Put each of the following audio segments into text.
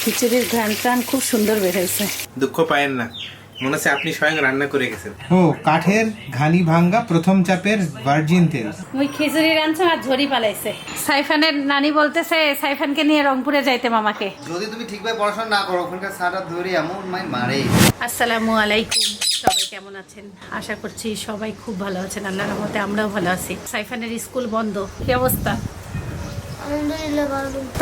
খিচুড়ির ঘ্রান টান খুব সুন্দর বের হয়েছে। দুঃখ পায়েন না। মনে হচ্ছে আপনি স্বয়ং রান্না করে গেছেন। ও কাঠের ঘানি ভাঙ্গা প্রথম চাপের ভার্জিন তেল। ওই খিচুড়ি রাঁধছো আর ঝড়ি পালাইছে। সাইফানের নানি বলতেছে সাইফানকে নিয়ে রংপুরে যাইতে মামাকে। যদি তুমি ঠিকভাবে পড়াশোনা না করো ওখানকার সাটা ধরে এমন মাই মারে। আসসালামু আলাইকুম। সবাই কেমন আছেন? আশা করছি সবাই খুব ভালো আছেন। আল্লাহর রহমতে আমরাও ভালো আছি। সাইফানের স্কুল বন্ধ। কি অবস্থা?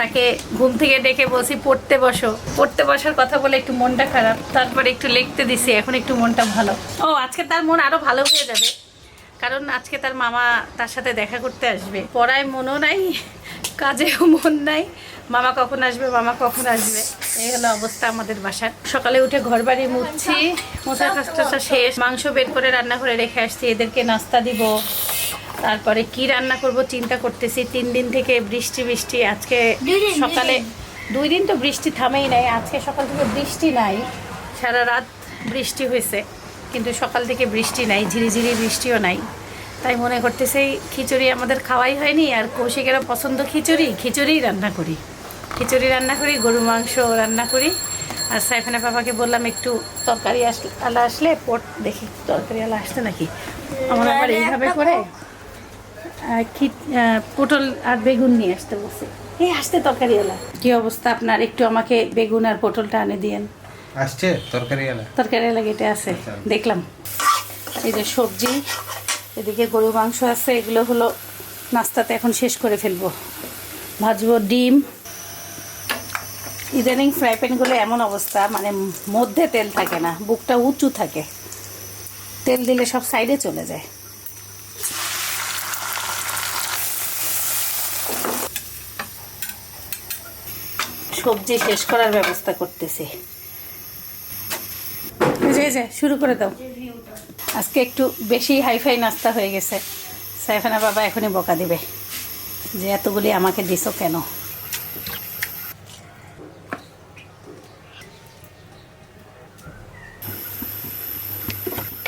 তাকে ঘুম থেকে ডেকে বলছি, পড়তে বসো। পড়তে বসার কথা বলে একটু মনটা খারাপ, তারপরে একটু লিখতে দিছি, এখন একটু মনটা ভালো। ও, আজকে তার মন আরও ভালো হয়ে যাবে, কারণ আজকে তার মামা তার সাথে দেখা করতে আসবে। পড়ায় মনও নাই, কাজেও মন নাই, মামা কখন আসবে, মামা কখন আসবে? এই হলো অবস্থা আমাদের বাসার। সকালে উঠে ঘর বাড়ি মুছছি, মোছার কাজটা শেষ। মাংস বের করে রান্না করে রেখে আসছি, এদেরকে নাস্তা দিব। তারপরে কি রান্না করব চিন্তা করতেছি। তিন দিন থেকে বৃষ্টি বৃষ্টি। আজকে সকালে দুই দিন তো বৃষ্টি থামেই নাই। আজকে সকাল থেকে বৃষ্টি নাই। সারা রাত বৃষ্টি হয়েছে। কিন্তু সকাল থেকে বৃষ্টি নাই ঝিরিঝিরি বৃষ্টিও নাই। তাই মনে করতেছে খিচুড়ি আমাদের খাওয়াই হয়নি। আর কৌশিকেরও পছন্দ খিচুড়ি খিচুড়িই রান্না করি। খিচুড়ি রান্না করি গরু মাংস রান্না করি। আর সাইফানা বাবাকে বললাম একটু তরকারি আসলে আলা আসলে পট দেখি তরকারি আলা আসছে নাকি? আমার আবার এইভাবে করে? পটল আর বেগুন নিয়ে আসতে বসে এই আসতে তরকারি এলা কি অবস্থা আপনার? একটু আমাকে বেগুন আর পটলটা আনে দিয়েন। আসছে তরকারি এলা তরকারি এলা এটা আছে দেখলাম। এই যে সবজি এদিকে গরু মাংস আছে এগুলো হলো নাস্তাতে এখন শেষ করে ফেলব। ভাজবো ডিম। ইদানিং ফ্রাই প্যানগুলো এমন অবস্থা মানে মধ্যে তেল থাকে না বুকটা উঁচু থাকে। তেল দিলে সব সাইডে চলে যায়। সবজি শেষ করার ব্যবস্থা করতেছি। শুরু করে দাও। আজকে একটু বেশি হাইফাই নাস্তা হয়ে গেছে। সাইফানা বাবা এখনই বকা দিবে যে, এতগুলি আমাকে দিছো কেন?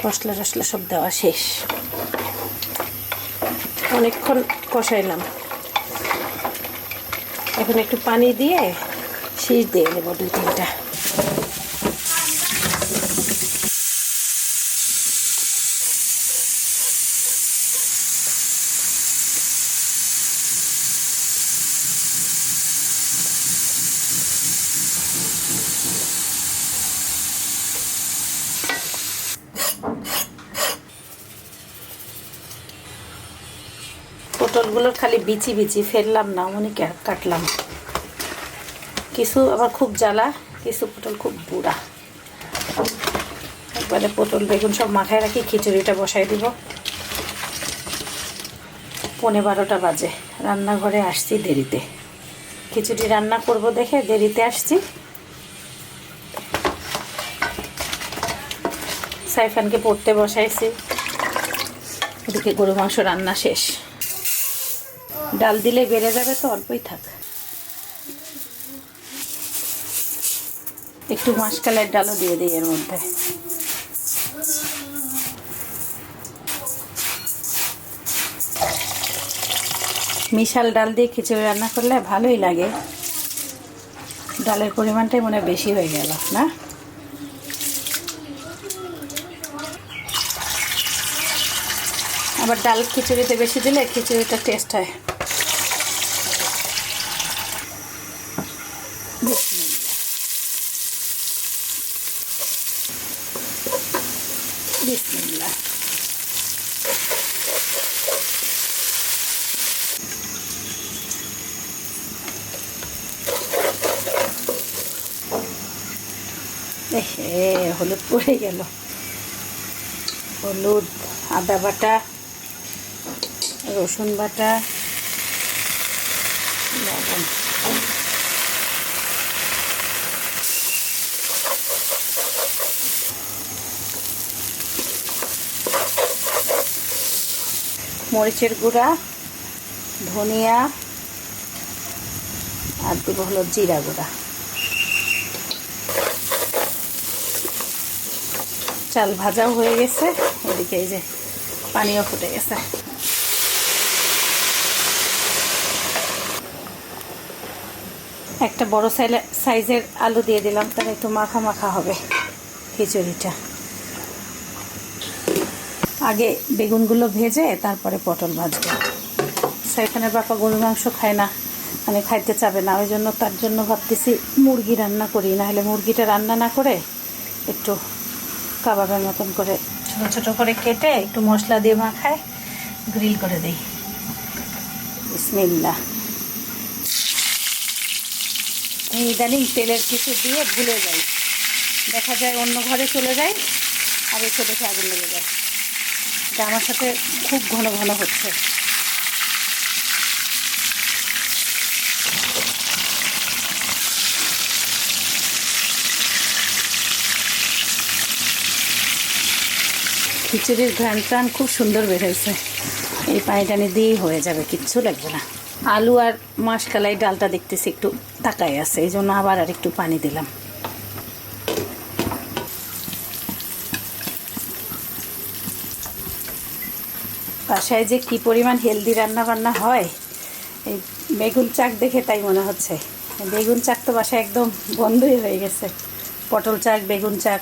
মশলা টসলা সব দেওয়া শেষ। অনেকক্ষণ কষাইলাম। এখন একটু পানি দিয়ে শীষ দিয়ে দেবো দুই তিনটা। পটলগুলোর খালি বিচি বিচি ফেললাম না অনেক কাটলাম কিছু আবার খুব জ্বালা, কিছু পটল খুব বুড়া। একবারে পটল, বেগুন সব মাথায় রাখি, খিচুড়িটা বসাই দিব। পনেরো বারোটা বাজে, রান্নাঘরে আসছি দেরিতে। খিচুড়ি রান্না করব দেখে দেরিতে আসছি। সাইফানকে পড়তে বসাইছি। এদিকে গরু মাংস রান্না শেষ। ডাল দিলে বেড়ে যাবে তো, অল্পই থাক। একটু মাসকালের ডালও দিয়ে দিই এর মধ্যে। মিশাল ডাল দিয়ে খিচুড়ি রান্না করলে ভালোই লাগে। ডালের পরিমাণটাই মনে বেশি হয়ে গেল, না? আবার ডাল খিচুড়িতে বেশি দিলে খিচুড়িটা টেস্ট হয়। পড়ে গেল। হলুদ, আদা বাটা, রসুন বাটা, লবণ। মরিচের গুঁড়া, ধনিয়া, আর দেব হলো জিরা গুঁড়া। চাল ভাজাও হয়ে গেছে। এদিকে এই যে পানিও ফুটে গেছে। একটা বড় সাইজের আলু দিয়ে দিলাম, তাহলে একটু মাখা মাখা হবে খিচুড়িটা। আগে বেগুনগুলো ভেজে তারপরে পটল ভাজবো। সাইফানের বাপা গরু মাংস খায় না মানে খাইতে চাবে না, ওই জন্য তার জন্য ভাবতেছি মুরগি রান্না করি না হলে মুরগিটা রান্না না করে একটু কাবাবের মতন করে। ছোটো ছোটো করে কেটে একটু মশলা দিয়ে মাখায় গ্রিল করে দিই। বিসমিল্লা এই ইদানিং তেলের কিছু দিয়ে ভুলে যাই। দেখা যায় অন্য ঘরে চলে যাই আর এসে দেখে আগুন লেগে যায়। এটা আমার সাথে খুব ঘন ঘন হচ্ছে। খিচুড়ির ঘ্রান টান খুব সুন্দর বের হয়েছে। এই পানি টানি দিয়েই হয়ে যাবে, কিচ্ছু লাগবে না। আলু আর মাসকালাই ডালটা দেখতেছি একটু তাকায় আছে, এই জন্য আবার আর একটু পানি দিলাম। বাসায় যে কি পরিমাণ হেলদি রান্না বান্না হয়, এই বেগুন চাক দেখে তাই মনে হচ্ছে। বেগুন চাক তো বাসায় একদম বন্ধই হয়ে গেছে। পটল চাক, বেগুন চাক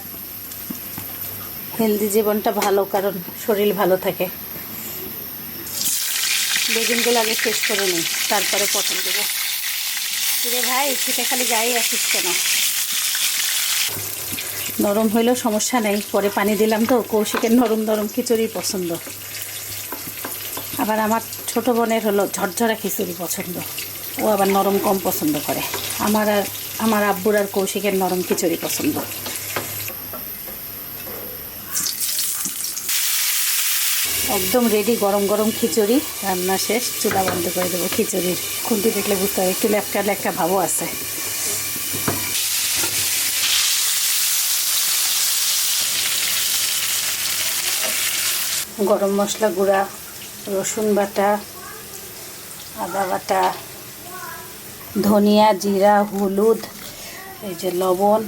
হেলদি জীবনটা ভালো, কারণ শরীর ভালো থাকে। বেগুনগুলো আগে শেষ করে নিই, তারপরে পটল দেবো। রে ভাই সেটা খালি গায়ে আসিস কেন? নরম হইলেও সমস্যা নেই, পরে পানি দিলাম তো, কৌশিকের নরম নরম খিচুড়ি পছন্দ। আবার আমার ছোট বোনের হলো ঝরঝরা খিচুড়ি পছন্দ। ও আবার নরম কম পছন্দ করে। আমার আর, আমার আব্বুর আর কৌশিকের নরম খিচুড়ি পছন্দ। একদম রেডি গরম গরম খিচুড়ি, রান্না শেষ, চুলা বন্ধ করে দেবো খিচুড়ির খুন্তি দেখলে বুঝতে হবে, একটু লেপকা লেপকা ভাবও আছে। গরম মশলা গুঁড়া, রসুন বাটা, আদা বাটা, ধনিয়া জিরা, হলুদ, এই যে লবণ,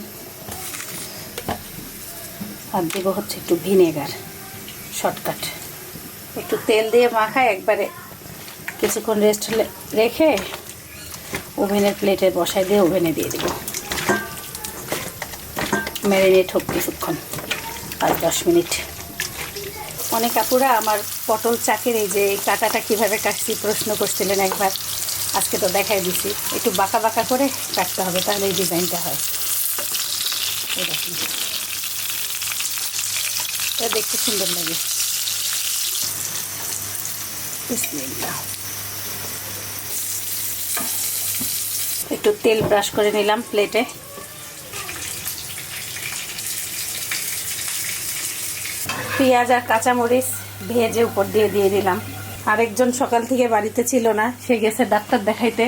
আর দেবো হচ্ছে একটু ভিনেগার, শর্টকাট। একটু তেল দিয়ে মাখায়, একবারে কিছুক্ষণ রেস্ট রেখে ওভেনের প্লেটে বসাই দিয়ে ওভেনে দিয়ে দেবো। ম্যারিনেট হোক কিছুক্ষণ, পাঁচ দশ মিনিট। অনেক আপুরা আমার পটল চাকের এই যে কাটাটা কীভাবে কাটছি প্রশ্ন করছিলেন একবার, আজকে তো দেখাই দিছি। একটু বাঁকা বাঁকা করে কাটতে হবে, তাহলে এই ডিজাইনটা হয়। এটা দেখতে সুন্দর লাগে। বিসমিল্লাহ। একটু তেল ব্রাশ করে নিলাম প্লেটে। পেঁয়াজ আর কাঁচামরিচ ভেজে উপর দিয়ে দিয়ে দিলাম। আরেকজন সকাল থেকে বাড়িতে ছিল না সে গেছে ডাক্তার দেখাইতে।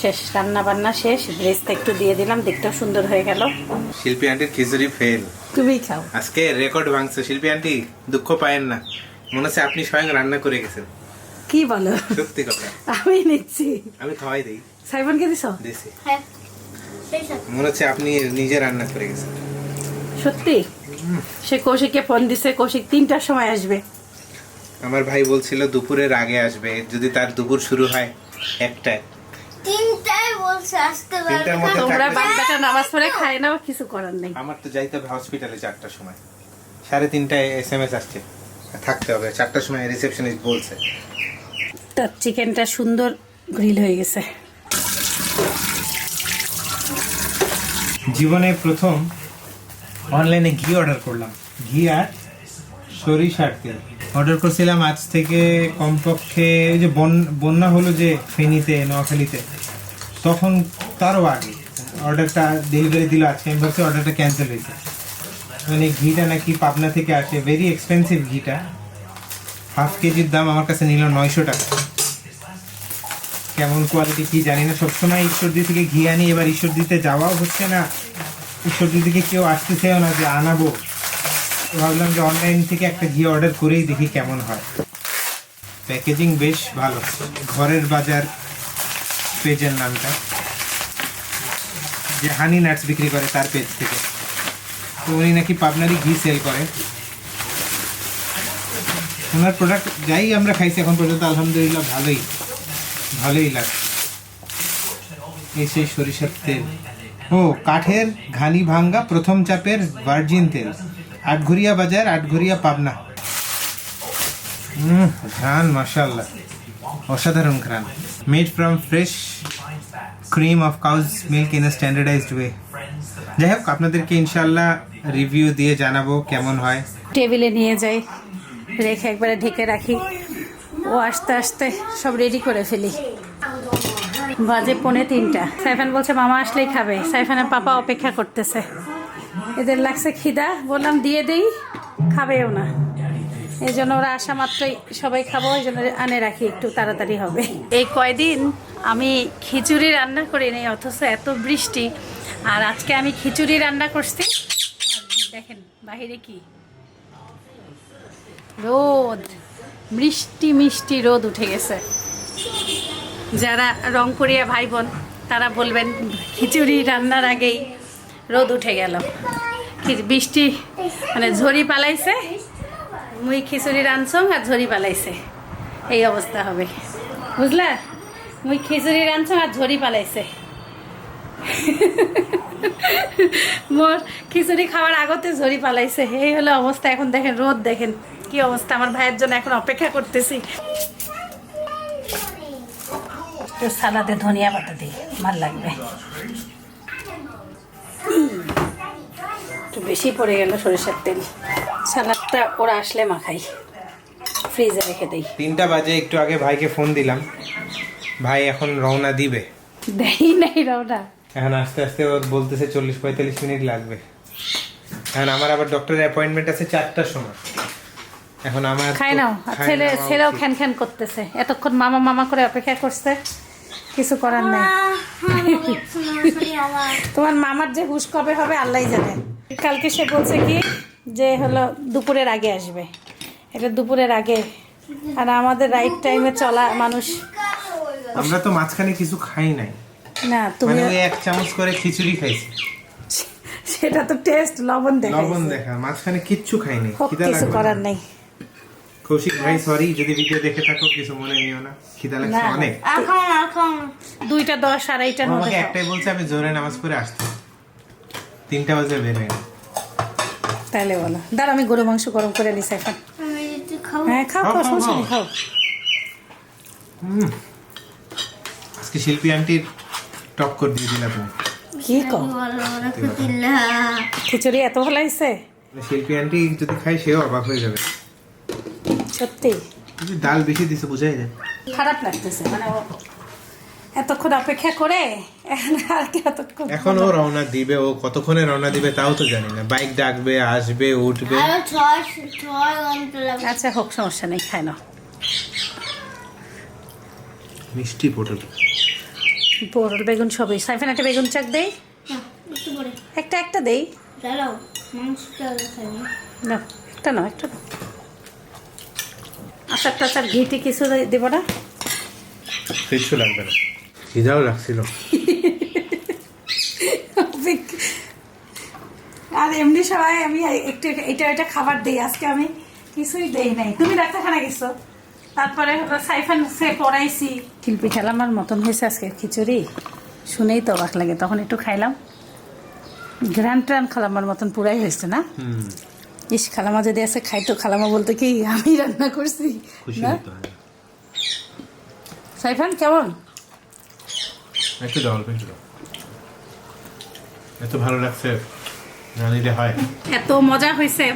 শেষ রান্না বান্না শেষ ড্রেসটা একটু দিয়ে দিলাম দেখতেও সুন্দর হয়ে গেল। শিল্পী আন্টির খিচুড়ি ফেল তুমি খাও। আজকে রেকর্ড ভাঙছে। শিল্পী আন্টি দুঃখ পায়েন না। মনে হচ্ছে আপনি স্বয়ং রান্না করে গেছেন। কি বলো? সত্যি কথা। আমি নিচ্ছি। আমি খাওয়াই দিই। সাইবনকে দিছ? দিছি। হ্যাঁ। মনে হচ্ছে আপনি নিজে রান্না করে গেছেন। সত্যি? সে কৌশিককে ফোন দিছে কৌশিক তিনটার সময় আসবে। আমার ভাই বলছিল দুপুরের আগে আসবে যদি তার দুপুর শুরু হয় একটায়। তিনটায় বলছে আসতে তিনটার মধ্যে তোমরা বাচ্চাটা নামাজ পড়ে খায় নাও কিছু করার নেই। আমার তো যাইতে হবে হসপিটালে চারটার সময়। সাড়ে তিনটায় এস এম এস আসছে। থাকতে হবে। চারটার সময় রিসেপশনিস্ট বলছে। তার চিকেনটা সুন্দর গ্রিল হয়ে গেছে। জীবনে প্রথম অনলাইনে ঘি অর্ডার করলাম। ঘি আর সরিষার তেল। অর্ডার করছিলাম আজ থেকে কমপক্ষে ওই যে বন- বন্যা হলো যে ফেনীতে নোয়াখালীতে তখন তারও আগে। অর্ডারটা ডেলিভারি দিল আজকে। আমি ভাবছি অর্ডারটা ক্যান্সেল হয়েছে। মানে ঘিটা নাকি পাবনা থেকে আসে ভেরি এক্সপেন্সিভ ঘিটা। হাফ কেজির দাম আমার কাছে নিল নয়শো টাকা। কেমন কোয়ালিটি কি জানি না, সবসময় ঈশ্বরদি থেকে ঘি আনি, এবার ঈশ্বরদিতে যাওয়াও হচ্ছে না। ঈশ্বরদি থেকে কেউ আসতেছেও না যে আনাবো। ভাবলাম যে অনলাইন থেকে একটা ঘি অর্ডার করেই দেখি কেমন হয়। প্যাকেজিং বেশ ভালো। ঘরের বাজার পেজের নামটা। যে হানি নাটস বিক্রি করে তার পেজ থেকে। উনি নাকি পাবনারি ঘি সেল করে। ওনার প্রোডাক্ট যাই আমরা খাইছি, এখন পর্যন্ত আলহামদুলিল্লাহ ভালোই ভালোই লাগে এই সেই সরিষার তেল। ও, কাঠের ঘানি ভাঙ্গা প্রথম চাপের ভার্জিন তেল। আটঘরিয়া বাজার, আটঘরিয়া পাবনা। হুম ঘ্রাণ অসাধারণ ঘ্রাণ। Made from fresh cream of cow's milk in a standardised way যাই হোক আপনাদেরকে ইনশাল্লাহ রিভিউ দিয়ে জানাব কেমন হয়। টেবিলে নিয়ে যাই, রেখে একবারে ঢেকে রাখি। ও আস্তে আস্তে সব রেডি করে ফেলি। বাজে পনে তিনটা। সাইফান বলছে, মামা আসলেই খাবে। সাইফানের পাপা অপেক্ষা করতেছে। এদের লাগছে খিদা। বললাম, দিয়ে দেই। খাবেও না। এই জন্য ওরা আসা মাত্রই সবাই খাব এই জন্য আনে রাখি, একটু তাড়াতাড়ি হবে। এই কয়দিন আমি খিচুড়ি রান্না করি নি অথচ এত বৃষ্টি। আর আজকে আমি খিচুড়ি রান্না করছি। দেখেন, বাহিরে কি? রোদ। মিষ্টি মিষ্টি রোদ উঠে গেছে। যারা রংপুরিয়া ভাই বোন তারা বলবেন খিচুড়ি রান্নার আগেই রোদ উঠে গেল। বৃষ্টি মানে ঝড়ি পালাইছে, মুই খিচুড়ি রাঁধছং আর ঝড়ি পালাইছে। এই অবস্থা হবে। বুঝলা? মুই খিচুড়ি রাঁধছং আর ঝড়ি পালাইছে। মোর খিচুড়ি খাওয়ার আগতে ঝড়ি পালাইছে। এই হলো অবস্থা এখন দেখেন রোদ দেখেন। কি অবস্থা আমার ভাইয়ের জন্য এখন অপেক্ষা করতেছি। সালাদে ধনিয়া পাতা দিই ভালো লাগবে। একটু বেশি পড়ে গেল সরিষার তেল। সালাদটা ওরা আসলে মাখাই। ফ্রিজে রেখে দিই। তিনটা বাজে একটু আগে ভাইকে ফোন দিলাম। ভাই এখন রওনা দিবে। দেই নাই রওনা। এখন আস্তে আস্তে ওর বলতেছে চল্লিশ পঁয়তাল্লিশ মিনিট লাগবে। এখন আমার আবার ডক্টরের অ্যাপয়েন্টমেন্ট আছে চারটার সময়। এখন আমার খাই নাও। ছেলে ছেলেও। খ্যান খ্যান করতেছে। এতক্ষণ মামা মামা করে অপেক্ষা করছে। কিছু করার নাই। তোমার মামার যে হুশ কবে হবে আল্লাহ জানে। কালকে সে বলছে কি যে হলো দুপুরের আগে আসবে। এটা দুপুরের আগে। আর আমাদের রাইট টাইমে চলা মানুষ। আমরা তো মাঝখানে কিছু খাই নাই। না তুমি মানে ওই এক চামচ করে খিচুড়ি খাইছি। সেটা তো টেস্ট লবণ দেখে লবণ দেখা মাঝখানে কিচ্ছু খাইনি কিছু করার। নেই। কৌশিক ভাই সরি যদি ভিডিও দেখে থাকো কিছু মনে নিও না। খিদা লাগছে। অনেক। দুইটা দশ আড়াইটার মধ্যে আমাকে একটাই বলছে আমি জোরে নামাজ পড়ে আসতে তিনটা বাজে বের হয়ে গেল। তাহলে বলো। দাঁড়া আমি গরু মাংস গরম করে নিছি এখন। হ্যাঁ খাও খাও, খাও খাও, সমস্যা নেই, খাও। খাও। হুম। আজকে শিল্পী আন্টির টপ করে দিয়ে দিলা তুমি কি খিচুড়ি এত ভালো হয়েছে? শিল্পী আন্টি যদি খাই সেও অবাক হয়ে যাবে। সত্যি? ডাল বেশি দিছে বুঝাই যায় খারাপ লাগতেছে মানে এতক্ষণ অপেক্ষা করে এখন এতক্ষণ এখন ও রওনা দিবে ও কতক্ষণে রওনা দিবে তাও তো জানি না। বাইক ডাকবে আসবে উঠবে। আচ্ছা হোক সমস্যা নেই খাই নাও। মিষ্টি পটল। পটল বেগুন সবই। সাইফান একটা বেগুন চাক দেই? একটু একটা একটা দেই? মাংসটা না। একটা নাও একটা আচার টাচার ঘিটি কিছু দেবো না? কিচ্ছু লাগবে না। খিদাও লাগছিল। আর এমনি সবাই আমি একটু এটা এটা খাবার দিই। আজকে আমি কিছুই দেই নাই। তুমি ডাক্তারখানা গেছো? তারপরে হলো সাইফান সে পড়াইছি। শিল্পী খেলামার মতন হয়েছে আজকে খিচুড়ি। শুনেই তো অবাক লাগে তখন একটু খাইলাম। গ্রান ট্রান খালামার মতন পুরাই হয়েছে না? ইস খালামা যদি আছে খাইতো খালামা বলতো কি আমি রান্না করছি না? সাইফান কেমন? একটু দাও অল্প একটু দাও। এত ভালো লাগছে হয়। এত মজা হয়েছে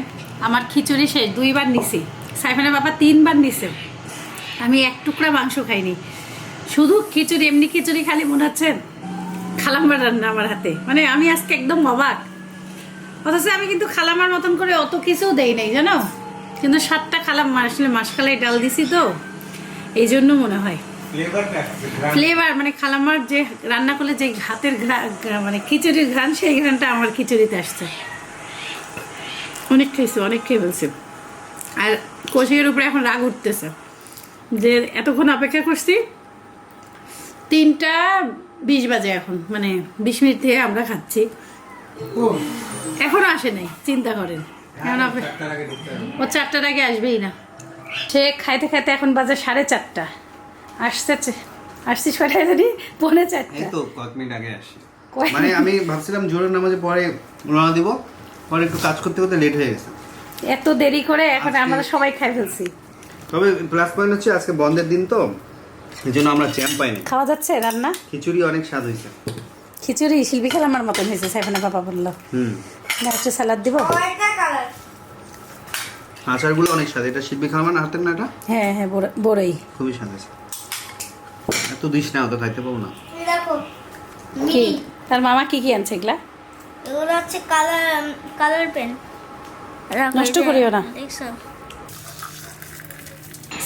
আমার খিচুড়ি শেষ দুইবার নিছি। সাইফানের বাবা তিনবার নিছে। আমি এক টুকরা মাংস খাইনি। শুধু খিচুড়ি এমনি খিচুড়ি খালি মনে হচ্ছে খালাম্মার রান্না আমার হাতে। মানে আমি আজকে একদম অবাক। অথচ আমি কিন্তু খালামার মতন করে অত কিছু দেই নাই জানো? কিন্তু সাতটা খালাম্মা আসলে মাসকালাই ডাল দিছি তো এই জন্য মনে হয়। ফ্লেভার মানে খালামার যে রান্না করলে যে হাতের মানে খিচুড়ির ঘ্রাণ সেই ঘ্রাণটা আমার খিচুড়িতে আসছে। অনেক খেয়েছি অনেক খেয়ে ফেলছি। আর কষিয়ের উপরে এখন রাগ উঠতেছে। যে এতক্ষণ অপেক্ষা করছি তিনটা বিশ বাজে এখন মানে বিশ মিনিট থেকে আমরা খাচ্ছি। এখনও আসে নাই চিন্তা করেন। এখন ও চারটার আগে আসবেই না। সে খাইতে খাইতে এখন বাজে সাড়ে চারটা। আসতেছে আসছিস কয়টায় জানি পৌনে এই চারটা তো কয়েক মিনিট আগে আসি মানে আমি ভাবছিলাম জোরের নামাজে পরে রওনা দিব পরে একটু কাজ করতে করতে লেট হয়ে গেছে। এত দেরি করে এখন আমরা সবাই খাই ফেলছি। তবে প্লাস পয়েন্ট হচ্ছে আজকে বন্ধের দিন তো এই জন্য আমরা জ্যাম পাইনি। খাওয়া যাচ্ছে রান্না? খিচুড়ি অনেক স্বাদ হয়েছে। খিচুড়ি শিল্পী খেলামার মতন হয়েছে সাইফানা বাবা বলল। হুম। না একটু স্যালাড দিব? আচারগুলো অনেক স্বাদ এটা শিল্পী খালামান হাতের না এটা? হ্যাঁ হ্যাঁ বড়- বড়ই। খুবই স্বাদ আছে এত দিস না অত খাইতে পাবো না। দেখো কি? তার মামা কি কি আনছে এগুলা? এগুলো হচ্ছে কালার কালার পেন নষ্ট করিও না। দেখছ?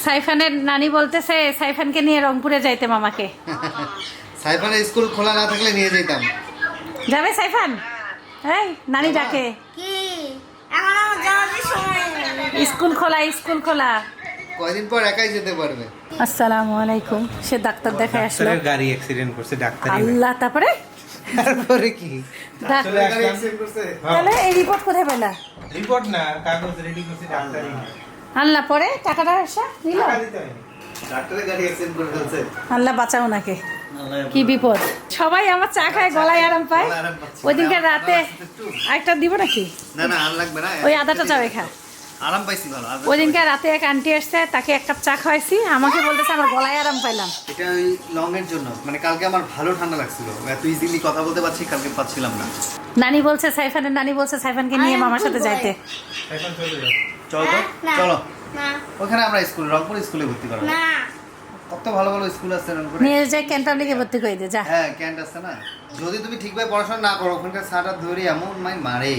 সাইফানের নানি বলতেছে সাইফানকে নিয়ে রংপুরে যাইতে মামাকে। সাইফানের স্কুল খোলা না থাকলে নিয়ে যেতাম। যাবে সাইফান? এই নানি ডাকে। কি? এখন আমার যাওয়ার সময়? নেই। স্কুল খোলা স্কুল খোলা। কয়দিন পর একাই যেতে পারবে? আসসালামু আলাইকুম। সে ডাক্তার দেখায় আসলো। গাড়ি অ্যাক্সিডেন্ট করছে ডাক্তার আল্লাহ তারপরে? তারপরে কি? তাহলে এই রিপোর্ট কোথায় পেলা রিপোর্ট না কাগজ রেডি করছে ডাক্তারই আল্লাহ পরে টাকাটা এসে ফেলছে। আল্লাহ বাঁচাও নাকে? কি বিপদ। সবাই আমার চা খায় গলায় আরাম পায়। ওই দিনকে রাতে একটা। দিব নাকি? না না আর লাগবে না। ওই আদাটা চাবে খা আরাম পাইছি ভালো ওই দিনকে রাতে এক আন্টি আসছে তাকে এক কাপ চা খাওয়াইছি। আমাকে বলতেছে আমার গলায় আরাম পাইলাম। এটা ওই লং এর জন্য। মানে কালকে আমার ভালো ঠান্ডা লাগছিল। এত ইজিলি কথা বলতে পারছি কালকে পাচ্ছিলাম না। নানি বলছে সাইফানের নানি বলছে সাইফানকে নিয়ে মামার সাথে যাইতে। এখন চলে যাও চলো তো চলো। ওখানে আমরা স্কুল রংপুর স্কুলে ভর্তি করা না। কত ভালো ভালো স্কুল আছে রংপুরে। নিয়ে যাই ক্যান পাবলিকে ভর্তি করে দে যা। হ্যাঁ ক্যান্ট আছে না। যদি তুমি ঠিকভাবে পড়াশোনা না করো ওখানকার স্যাররা ধরে এমন মাই মারে।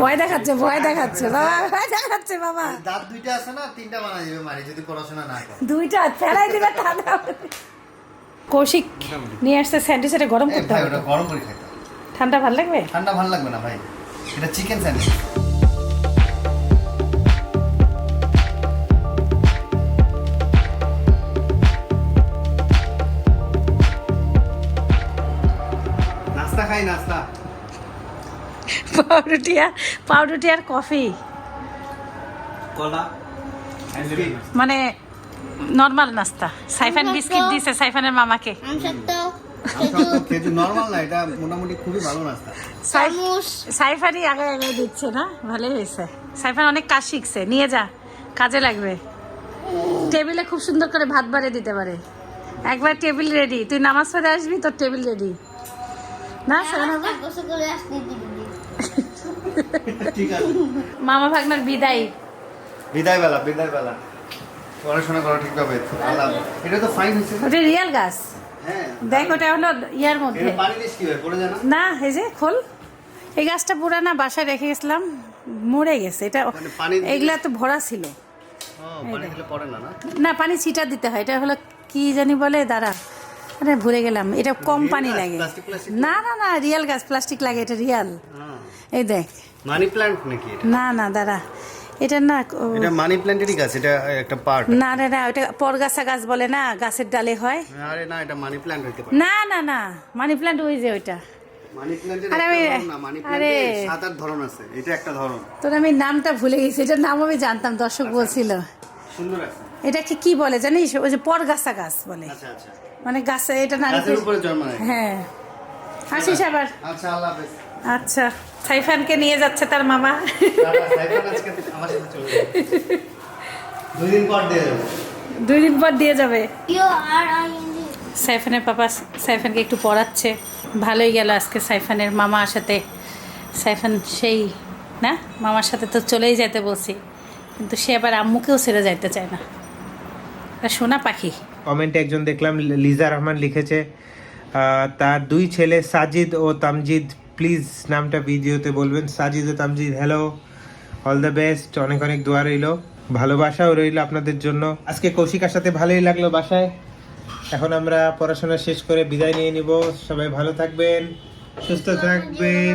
ভয় দেখাচ্ছে ভয় দেখাচ্ছে বাবা ভয় দেখাচ্ছে। বাবা। দাঁত দুইটা আছে না তিনটা বানা যাবে মারে যদি পড়াশোনা না করো। দুইটা ফেলাই দিবে ঠান্ডা কৌশিক নিয়ে আসছে স্যান্ডউইচ এটা গরম করতে হবে গরম করে খাইতে ঠান্ডা ভালো লাগবে ঠান্ডা ভালো লাগবে না ভাই। এটা চিকেন স্যান্ডউইচ খাই নাস্তা। পাউরুটি আর পাউরুটি আর কফি। কলা মানে নর্মাল নাস্তা। সাইফান বিস্কিট দিয়েছে সাইফানের মামাকে। সাইফানই আগে আগে দিচ্ছে না? ভালোই হয়েছে। সাইফান অনেক কাজ শিখছে। নিয়ে যা কাজে লাগবে। টেবিলে খুব সুন্দর করে ভাত বাড়ে দিতে পারে। একবার টেবিল রেডি। তুই নামাজ পড়ে আসবি তোর টেবিল রেডি। না মামা ভাগনার বিদায়। বিদায় বেলা বিদায় বেলা। পড়াশোনা করো ঠিকভাবে এটা তো ফাইন হয়েছে। না? ওটা রিয়েল গাছ। হ্যাঁ। দেখ ওটা হলো ইয়ার মধ্যে। এটা না। এই যে খোল। এই গাছটা পুরানা বাসায় রেখে গেছিলাম মরে গেছে। এটা মানে এগুলা তো ভরা ছিল। পানি দিলে পড়ে না না? না পানি ছিটা দিতে হয়। এটা হলো কি জানি বলে দাঁড়া। আরে ভুলে গেলাম এটা কম পানি লাগে? না না না রিয়েল গাছ প্লাস্টিক লাগে এটা রিয়াল। এই দেখ। মানি প্ল্যান্ট নাকি এটা? না না দাঁড়া। এটা না এটা মানি প্ল্যান্টেরই গাছ এটা একটা পার্ট। না না না ওটা পরগাছা গাছ বলে না গাছের ডালে হয়। আরে না এটা মানি প্ল্যান্ট হইতে পারে। না না না মানি প্ল্যান্ট ওই যে ওইটা। মানি প্ল্যান্টের আরে আমি- না মানি আরে। প্ল্যান্টের সাত আট ধরন আছে এটা একটা ধরন। তোর আমি নামটা ভুলে গেছি এটার নাম আমি জানতাম দর্শক বলছিল। সুন্দর আছে। এটাকে কি বলে জানিস? ওই যে পরগাছা গাছ বলে। আচ্ছা আচ্ছা। মানে গাছে এটা না গাছের উপরে জন্মায় হ্যাঁ। আবার? আচ্ছা আল্লাহ হাফেজ। আচ্ছা সাইফানকে নিয়ে যাচ্ছে তার মামা। টাটা, সাইফান আমার সাথে চলে দুই দিন পর দিয়ে যাব। দুই দিন পর দিয়ে যাবে। U R I N G সাইফানের papa সাইফানকে একটু পড়াচ্ছে। ভালোই গেল আজকে সাইফানের মামার সাথে। সাইফান সেই না? মামার সাথে তো চলেই যেতে বলছি। কিন্তু সে আবার আম্মুকেও ছেড়ে যাইতে চায় না। সোনা পাখি। কমেন্টে একজন দেখলাম লিজা রহমান লিখেছে তার দুই ছেলে সাজিদ ও তামজিদ প্লিজ নামটা ভিডিওতে বলবেন। সাজিদ ও Tamjid hello all the best অনেক অনেক দোয়া রইল। ভালোবাসাও রইল আপনাদের জন্য। আজকে কৌশিকার সাথে ভালোই লাগল বাসায়। এখন আমরা পড়াশোনা শেষ করে বিদায় নিয়ে নিব। সবাই ভালো থাকবেন সুস্থ থাকবেন।